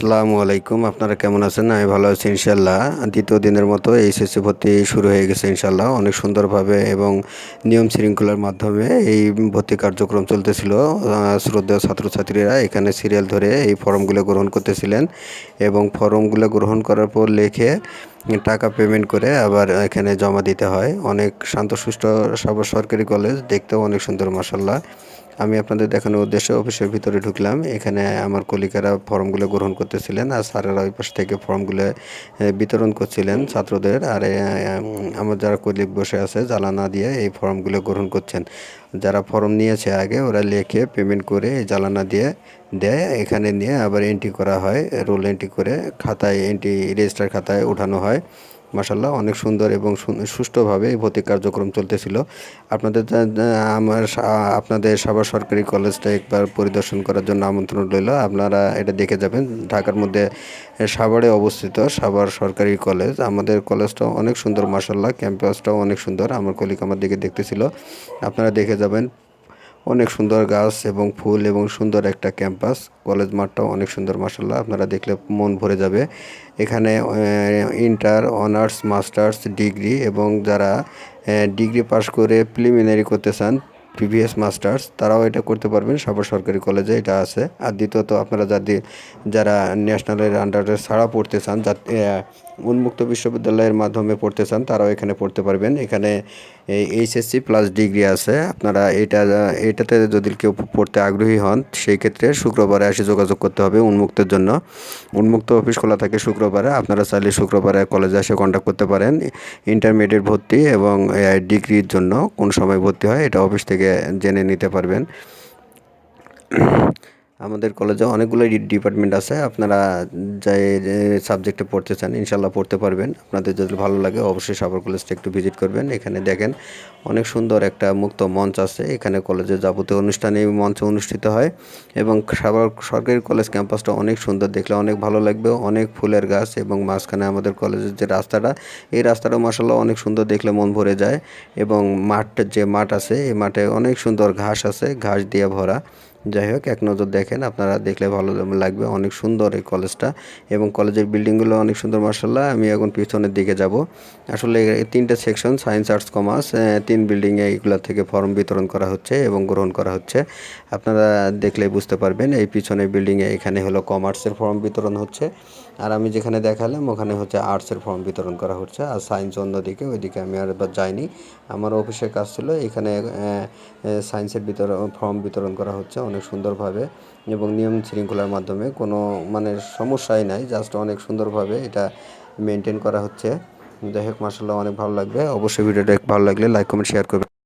আসসালামু আলাইকুম। আপনারা কেমন আছেন? আমি ভালো আছি ইনশাল্লাহ দ্বিতীয় দিনের মতো এইচএসসি ভর্তি শুরু হয়ে গেছে ইনশাল্লাহ অনেক সুন্দরভাবে এবং নিয়ম শৃঙ্খলার মাধ্যমে এই ভর্তি কার্যক্রম চলতেছিল। আহ, শ্রদ্ধেয় ছাত্রছাত্রীরা এখানে সিরিয়াল ধরে এই ফর্মগুলো গ্রহণ করতেছিলেন এবং ফর্মগুলো গ্রহণ করার পর লিখে টাকা পেমেন্ট করে আবার এখানে জমা দিতে হয়। অনেক শান্তশিষ্ট সাবর সরকারি কলেজ দেখতেও অনেক সুন্দর মাসাল্লাহ আমি আপনাদের দেখানোর উদ্দেশ্যে অফিসের ভিতরে ঢুকলাম। এখানে আমার কলিকারা ফর্মগুলো গ্রহণ করতেছিলেন আর স্যারেরা ওই পাশ থেকে ফর্মগুলো বিতরণ করছিলেন ছাত্রদের। আর আমার যারা কলিগ বসে আছে জ্বালানা দিয়ে এই ফর্মগুলো গ্রহণ করছেন। যারা ফর্ম নিয়েছে আগে, ওরা লিখে পেমেন্ট করে এই জ্বালানা দিয়ে দেয়। এখানে নিয়ে আবার এন্ট্রি করা হয় রোল এন্ট্রি করে খাতায় এন্ট্রি রেজিস্টার খাতায় ওঠানো হয়। মাসাল্লাহ অনেক সুন্দর এবং সুষ্ঠুভাবে এই ভর্তি কার্যক্রম চলতেছিল। আপনাদের আমার আপনাদের সাভার সরকারি কলেজটা একবার পরিদর্শন করার জন্য আমন্ত্রণ রইল। আপনারা এটা দেখে যাবেন। ঢাকার মধ্যে সাভারে অবস্থিত সাভার সরকারি কলেজ। আমাদের কলেজটা অনেক সুন্দর মাসাল্লাহ ক্যাম্পাসটাও অনেক সুন্দর। আমার কলিগ আমার দিকে দেখতেছিল। আপনারা দেখে যাবেন। অনেক সুন্দর গাছ এবং ফুল এবং সুন্দর একটা ক্যাম্পাস। কলেজ মাঠটাও অনেক সুন্দর মাসাল্লাহ আপনারা দেখলে মন ভরে যাবে। এখানে ইন্টার, অনার্স, মাস্টার্স, ডিগ্রি এবং যারা ডিগ্রি পাস করে প্রিলিমিনারি করতে চান, প্রিভিয়াস মাস্টার্স, তারাও এটা করতে পারবেন। সাভার সরকারি কলেজে এটা আছে। আর দ্বিতীয়ত, আপনারা যাদের যারা ন্যাশনালের আন্ডারে ছাড়া পড়তে চান উন্মুক্ত বিশ্ববিদ্যালয়ের মাধ্যমে পড়তে চান, তারাও এখানে পড়তে পারবেন। এখানে এইচএসসি প্লাস ডিগ্রি আছে। আপনারা এটা, এটাতে যদি কেউ পড়তে আগ্রহী হন, সেই ক্ষেত্রে শুক্রবারে এসে যোগাযোগ করতে হবে উন্মুক্তের জন্য। উন্মুক্ত অফিস খোলা থাকে শুক্রবারে। আপনারা চাইলে শুক্রবারে কলেজে এসে কন্ট্যাক্ট করতে পারেন। ইন্টারমিডিয়েট ভর্তি এবং ডিগ্রির জন্য কোন সময় ভর্তি হয়, এটা অফিস থেকে জেনে নিতে পারবেন। আমাদের কলেজে অনেকগুলো ডিপার্টমেন্ট আছে। আপনারা যে সাবজেক্টে পড়তে চান ইনশাল্লাহ পড়তে পারবেন। আপনাদের যদি ভালো লাগে, অবশ্যই সাভার কলেজটা একটু ভিজিট করবেন। এখানে দেখেন অনেক সুন্দর একটা মুক্ত মঞ্চ আছে। এখানে কলেজে যাবতীয় অনুষ্ঠানে মঞ্চে অনুষ্ঠিত হয় এবং সাভার সরকারি কলেজ ক্যাম্পাসটা অনেক সুন্দর। দেখলে অনেক ভালো লাগবে, অনেক ফুলের গাছ এবং মাঝখানে আমাদের কলেজের যে রাস্তাটা, এই রাস্তাটা মাসাল্লাহ অনেক সুন্দর দেখলে মন ভরে যায় এবং মাঠটা যে মাঠ আছে, এই মাঠে অনেক সুন্দর ঘাস আছে, ঘাস দিয়ে ভরা। যাই হোক, এক নজর দেখেন, আপনারা দেখলে ভালো লাগবে, অনেক সুন্দর এই কলেজটা এবং কলেজের বিল্ডিংগুলো অনেক সুন্দর মার্শাল্লাহ আমি এখন পিছনের দিকে যাব। আসলে তিনটে সেকশন সায়েন্স আর্টস কমার্স তিন বিল্ডিংয়ে এইগুলো থেকে ফর্ম বিতরণ করা হচ্ছে এবং গ্রহণ করা হচ্ছে। আপনারা দেখলে বুঝতে পারবেন, এই পিছনের বিল্ডিংয়ে এখানে হলো কমার্সের ফর্ম বিতরণ হচ্ছে। আর আমি যেখানে দেখালাম, ওখানে হচ্ছে আর্টসের ফর্ম বিতরণ করা হচ্ছে। আর সায়েন্স অন্যদিকে ওইদিকে আমি আর যাইনি। আমার অফিসের কাজ ছিল, এখানে সায়েন্সের বিতরণ ফর্ম বিতরণ করা হচ্ছে। অনেক সুন্দরভাবে এবং নিয়ম শৃঙ্খলার মাধ্যমে কোনো মানে সমস্যাই নাই জাস্ট অনেক সুন্দরভাবে এটা মেনটেন করা হচ্ছে। যাই হোক মার্শাল্লাহ অনেক ভালো লাগবে। অবশ্যই ভিডিওটা ভালো লাগলে লাইক কমেন্ট শেয়ার করবেন।